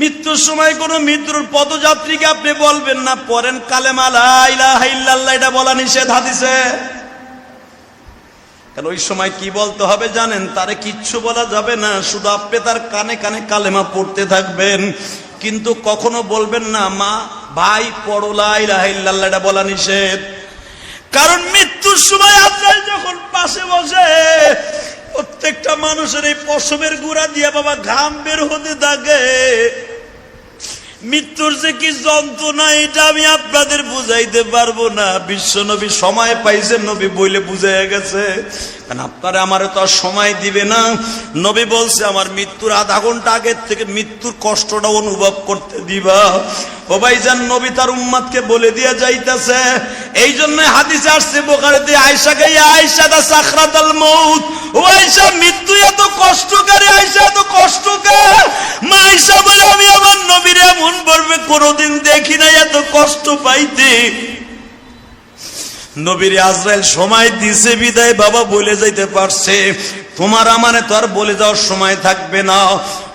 মৃত্যুর সময় কোন মৃত্যুর পদযাত্রীকে আপনি বলবেন না পরেন কালেমা লা ইলাহা ইল্লাল্লাহ, এটা বলা নিষেধ হাদিসে। কারণ ওই সময় কি বলতে হবে জানেন? তারে কিচ্ছু বলা যাবে না, শুধু আপনি তার কানে কানে কালেমা পড়তে থাকবেন। কিন্তু কখনো বলবেন না, মা, ভাই পড়লা ইলাহা ইল্লাল্লাহ, এটা বলা নিষেধ। কারণ মৃত্যুর সময় আপনার যখন পাশে বসে প্রত্যেকটা মানুষের এই পশমের গুড়া দিয়ে বাবা ঘাম বের হতে থাকে। মৃত্যুর যে কি যন্ত্রণা, এটা আমি আপনাদের বুঝাইতে পারব না। বিশ্ব নবী সময় পাইছে নবী বইলে বুঝাই গেছে। কারণ আপনারা আমারে তো আর সময় দিবে না। নবী বলছে, আমার মৃত্যুর আধা ঘণ্টা আগের থেকে মৃত্যুর কষ্টটা অনুভব করতে দিবা। ও ভাইজান, নবী তার উম্মাদকে বলে দিয়া যাইতেছে এই জন্য হাদিসে আসছে বোকারেতে আয়সাকে আয়সা দা সাখরাতাল মউত। ও আয়সা মৃত্যু এত কষ্টকারী আয়সা এত কষ্টকর মা আয়সা বলে, আমি আমার নবীর এমন বলবে, কোনোদিন দেখি নাই এত কষ্ট পাইতে। নবীর আজরাইল সময় দিছে, বিদায় বাবা বলে যাইতে পারছে। তোমার আমারে তো আর বলে যাওয়ার সময় থাকবে না।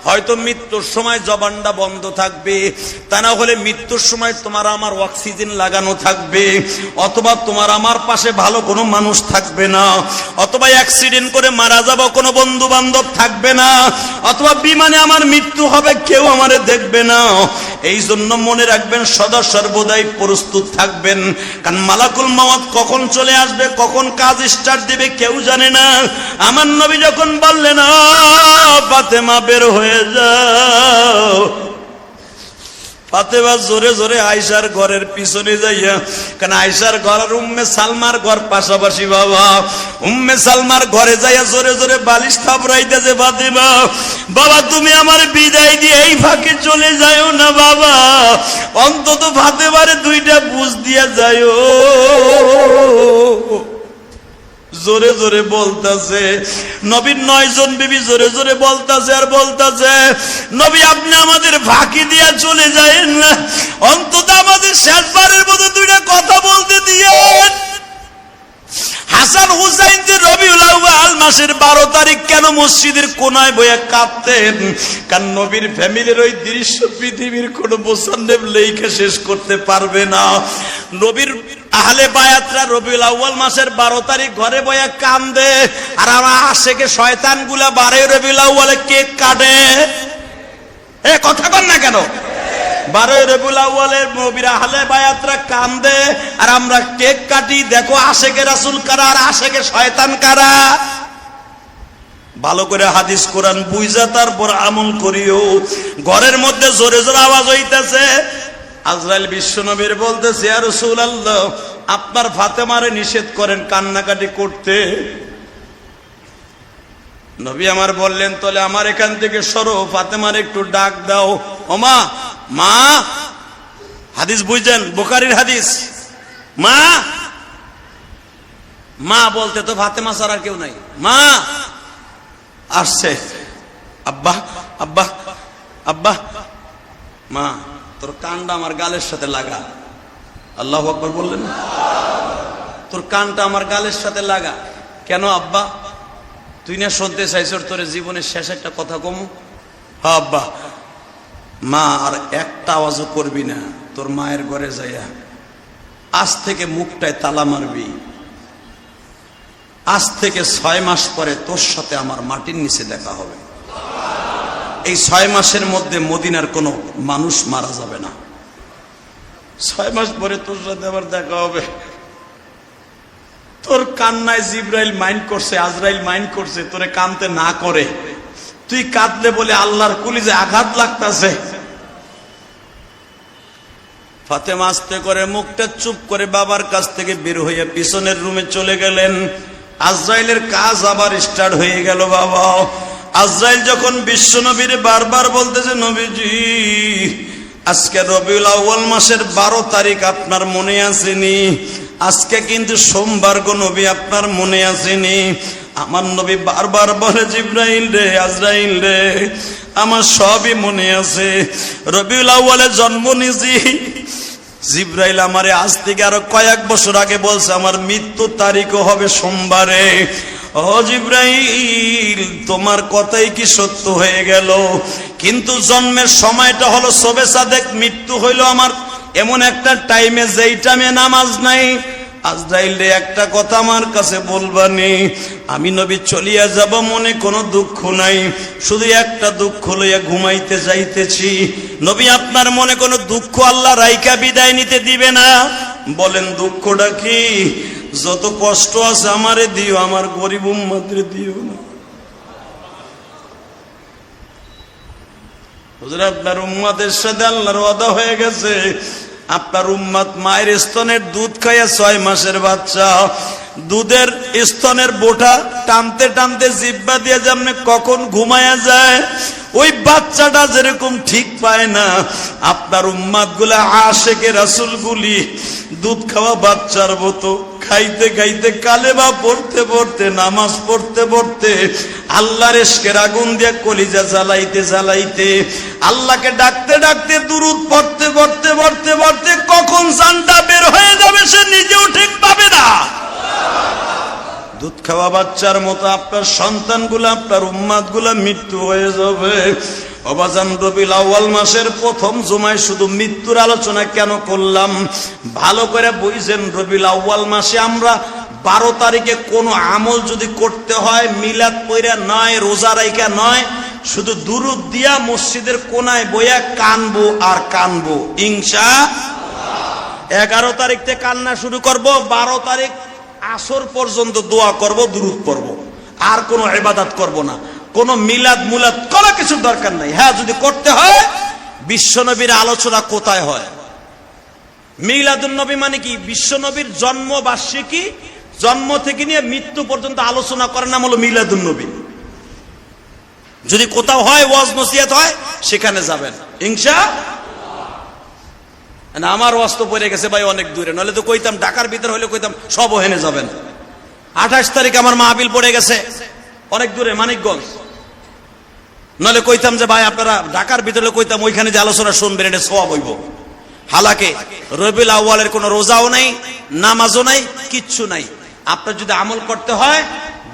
হয়তো মৃত্যুর সময় জবানটা বন্ধ থাকবে তা না হলে মৃত্যুর সময় তোমার আমার অক্সিজেন লাগানো থাকবে অথবা তোমার আমার পাশে ভালো কোনো মানুষ থাকবে না অথবা অ্যাক্সিডেন্ট করে মারা যাব কোনো বন্ধু বান্ধব থাকবে না অথবা বিমানে আমার মৃত্যু হবে কেউ আমারে দেখবে না। এই জন্য মনে রাখবেন সদা সর্বদাই প্রস্তুত থাকবেন। কারণ মালাকুল মাওয়াত কখন চলে আসবে কখন কাজ স্টার্ট দিবে কেউ জানে না। আমার নবী যখন বললেন "আ, ফাতেমা বের হয়ে যাও। ফাতেমা জোরে জোরে আয়সার ঘরের পিছনে যাইয়া কারণ আয়সার ঘর আর উম্মে সালমার ঘর পাশাপাশি বাবা। উম্মে সালমার ঘরে যাইয়া জোরে জোরে বালিশ থাপড়াইতেছে ফাতেমা। বাবা, তুমি আমার বিদায় দিয়ে এই ফাঁকে চলে যাইও না বাবা। অন্তত ফাতেমারে দুইটা বুঝ দিয়া যাইও। জোরে জোরে বলতাছে। নবীর নয় জন বিবি জোরে জোরে বলতাছে আর বলতাছে, নবী, আপনি আমাদের ফাঁকি দিয়া চলে যায়েন না। অন্তত আমাদের শেষবারের মতো দুইটা কথা বলতে দিয়েন। হাসান হুসাইন যে রবিউল আউয়াল মাসের বারো তারিখ কেন মসজিদের কোনায় বইয়া কাঁদতেন? কারণ নবীর ফ্যামিলির ওই দৃশ্য পৃথিবীর কোনো মোসান্নেব লেখে শেষ করতে পারবে না। নবীর আহলে বায়াতরা রবিউল আউয়াল মাসের বারো তারিখ ঘরে বইয়া কান্দে। আর আমার আশেকে শয়তানগুলা বারে রবিউল আউয়ালে কেক কাটে। এ, কথা কন না কেন? বারোই রবিউল আউ্বালের নবীর আহলে বায়াতরা কান্দে। আর আমরা কেক কাটি, দেখো আশেকে রাসুল কারা আর আশেকে শয়তান কারা। ভালো করে হাদিস কোরআন বুঝা, তারপর আমল করিও। ঘরের মধ্যে জোরে জোরে আওয়াজ হইতেছে। আজরাইল বিশ্ব নবীর বলতেছে আর রসুল আল্লাহ আপনার ফাতেমারে নিষেধ করেন কান্নাকাটি করতে। নবী আমার বললেন, তাহলে আমার এখান থেকে সরো, ফাতেমার একটু ডাক দাও। ওমা মা হাদিস বুঝছেন? বোকারির হাদিস। মা মা বলতে তো ফাতেমা ছাড়া কেউ নাই। মা, আসছে। আব্বা আব্বা আব্বা, মা তোর কানটা আমার গালের সাথে লাগা। আল্লাহ আকবর বললেন, তোর কানটা আমার গালের সাথে লাগা। কেন আব্বা? তুই না শুনতে চাইছর তোর জীবনের শেষ একটা কথা কমু? হ্যাঁ আব্বা। মা, আর একটা আওয়াজও করবি না। তোর মায়ের ঘরে যাইয়া আজ থেকে মুখটায় তালা মারবি। আজ থেকে ছয় মাস পরে তোর সাথে আমার মাটির নিচে দেখা হবে। এই ছয় মাসের মধ্যে মদিনার কোনো মানুষ মারা যাবে না। ছয় মাস পরে তোর সাথে আবার দেখা হবে। তোর কান্নায় জিব্রাইল মাইন্ড করছে, আজরাইল মাইন্ড করছে, তোরে কানতে না করে। তুই কাঁদলে বলে আল্লাহর কুলিজে আঘাত লাগতাছে। ফাতেমা আস্তে করে মুখটা চুপ করে বাবার কাছ থেকে বের হয়ে পিছনের রুমে চলে গেলেন। আজরাইলের কাজ আবার স্টার্ট হয়ে গেল বাবা। আজরাইল যখন বিশ্ব নবীর বারবার বলতেছে, নবীজি, আজকে রবিউল আউ্বাল মাসের বারো তারিখ আপনার মনে আসেনি? আজকে কিন্তু সোমবার গো নবী, আপনার মনে আসেনি? আমার নবী বারবার বলে, জিব্রাইল রে, আজরাইল রে, আমার সবই মনে আছে। রবিউল আউ্বালে জন্ম নিয়েছি। জিব্রাইল আমারে আজ থেকে আরও কয়েক বছর আগে বলছে, আমার মৃত্যু তারিখও হবে সোমবারে। জিব্রাইল, তোমার কথাই কি সত্য হয়ে গেল? কিন্তু জন্মের সময়টা হলো সবে সাদেক, মৃত্যু হইল আমার। এমন একটা টাইমে যেই টাইমে নামাজ নাই। আজরাইল একটা কথা আমার কাছে বলবানি আমি নবী চলিয়া যাব মনে কোনো দুঃখ নাই। শুধু একটা দুঃখ লইয়া ঘুমাইতে যাইতেছি। নবী আপনার মনে কোনো দুঃখ আল্লাহ রাইকা বিদায় নিতে দিবে না? বলেন, দুঃখটা কি? যত কষ্ট আছে আমারে দিও, আমার গরিব উম্মাদের দিও না। আপনার উম্মাদের সাথে আল্লাহর ওয়াদা হয়ে গেছে। আপনার উম্মাদ মায়ের স্তনের দুধ খাইয়া ছয় মাসের বাচ্চা। দুধের স্তনের বোটা টানতে টানতে জিব্বা দিয়ে যেমন কখন ঘুমায়া যায়, ওই বাচ্চাটা যেরকম ঠিক পায় না। আপনার উম্মাদগুলা আশেকে রাসুল গুলি দুধ খাওয়া বাচ্চার মতো। খাইতে খাইতে কালেবা পড়তে পড়তে, নামাজ পড়তে পড়তে আল্লাহ এসকের আগুন দিয়ে কলিজা জ্বালাইতে জ্বালাইতে আল্লাহকে ডাকতে ডাকতে, দুরুদ পড়তে পড়তে পড়তে পড়তে কখন জানটা বের হয়ে যাবে সে নিজেও ঠিক পাবে না। দুধ খাওয়া বাচ্চার মতো আপনার সন্তানগুলো, আপনার উম্মাদ মৃত্যু হয়ে যাবে। অবাজান রবিল আউয়াল মাসের প্রথম জুমায় শুধু মৃত্যুর আলোচনা কেন করলাম? ভালো করে বুঝছেন রবিল আউয়াল মাসে আমরা বারো তারিখে কোনো আমল যদি করতে হয়, মিলাদ পইরা নয়, রোজা রাইকা নয়, শুধু দুরুদ দিয়া মসজিদের কোনায় বইয়া কানবো আর কানবো। ইংসা এগারো তারিখ থেকে কান্না শুরু করব, বারো তারিখ আসর পর্যন্ত দোয়া করব, দুরুদ পড়ব। আর কোনো এবাদাত করব না। কোনো মিলাদ মুলাদ কোনো কিছু দরকার নাই। হ্যাঁ যদি করতে হয়, বিশ্বনবীর আলোচনা কোথায় হয়? মিলাদুন নবী মানে কি? বিশ্বনবীর জন্ম বার্ষিকী জন্ম থেকে নিয়ে মৃত্যু পর্যন্ত আলোচনা করার নাম হলো মিলাদুন নবী। যদি কোথাও হয়, ওয়াজ নসিহত হয়, সেখানে যাবেন। ইনশা না আমার অস্ত পড়ে গেছে ভাই অনেক দূরে। নলে তো কইতাম, ঢাকার ভিতরে হলে কইতাম, সব ওহেনে যাবেন। আঠাশ তারিখ আমার মাহবিল পড়ে গেছে। অনেক দূরে, মানিকগঞ্জ। নলে কইতাম যে, ভাই আপনারা ঢাকার ভিতরে কইতাম, ওইখানে যে আলোচনা শুনবেন, এটা সব হইব। হালাকে রবিল আউ্বালের কোনো রোজাও নাই, নামাজও নাই, কিচ্ছু নাই। আপনার যদি আমল করতে হয়,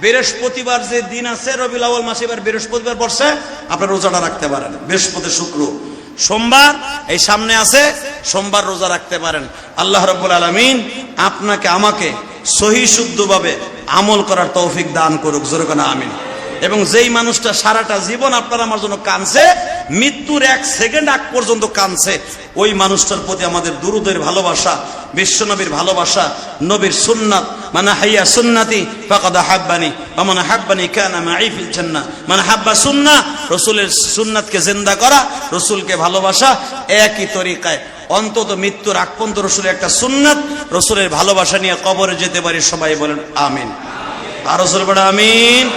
বৃহস্পতিবার যে দিন আছে রবিল আউ্বাল মাসে এবার বৃহস্পতিবার বর্ষে আপনার রোজাটা রাখতে পারেন। বৃহস্পতি শুক্র সোমবার, এই সামনে আছে, সোমবার রোজা রাখতে পারেন। আল্লাহ রব্বুল আলমিন আপনাকে, আমাকে সহি শুদ্ধভাবে আমল করার তৌফিক দান করুক। জোরকানা আমিন। এবং যেই মানুষটা সারাটা জীবন আপনার আমার জন্য কানছে মৃত্যুর এক সেকেন্ড আগ পর্যন্ত কানছে ওই মানুষটার প্রতি আমাদের দুরুদের ভালোবাসা বিশ্বনবীর ভালোবাসা, নবীর সুন্নাত। মানে হাইয়া সুন্নাতি ফাকাদা হাব্বানি মানে হাব্বানি কানা মাই ফিল জান্নাহ। মানে হাব্বা সুন্নাহ রসুলের সুন্নাতকে জিন্দা করা, রসুলকে ভালোবাসা একই তরিকায়। অন্তত মৃত্যুর আগ পর্যন্ত রসুলের একটা সুন্নাত, রসুলের ভালোবাসা নিয়ে কবরে যেতে পারি সবাই বলেন, আমিন। আর রসুল বড় আমিন।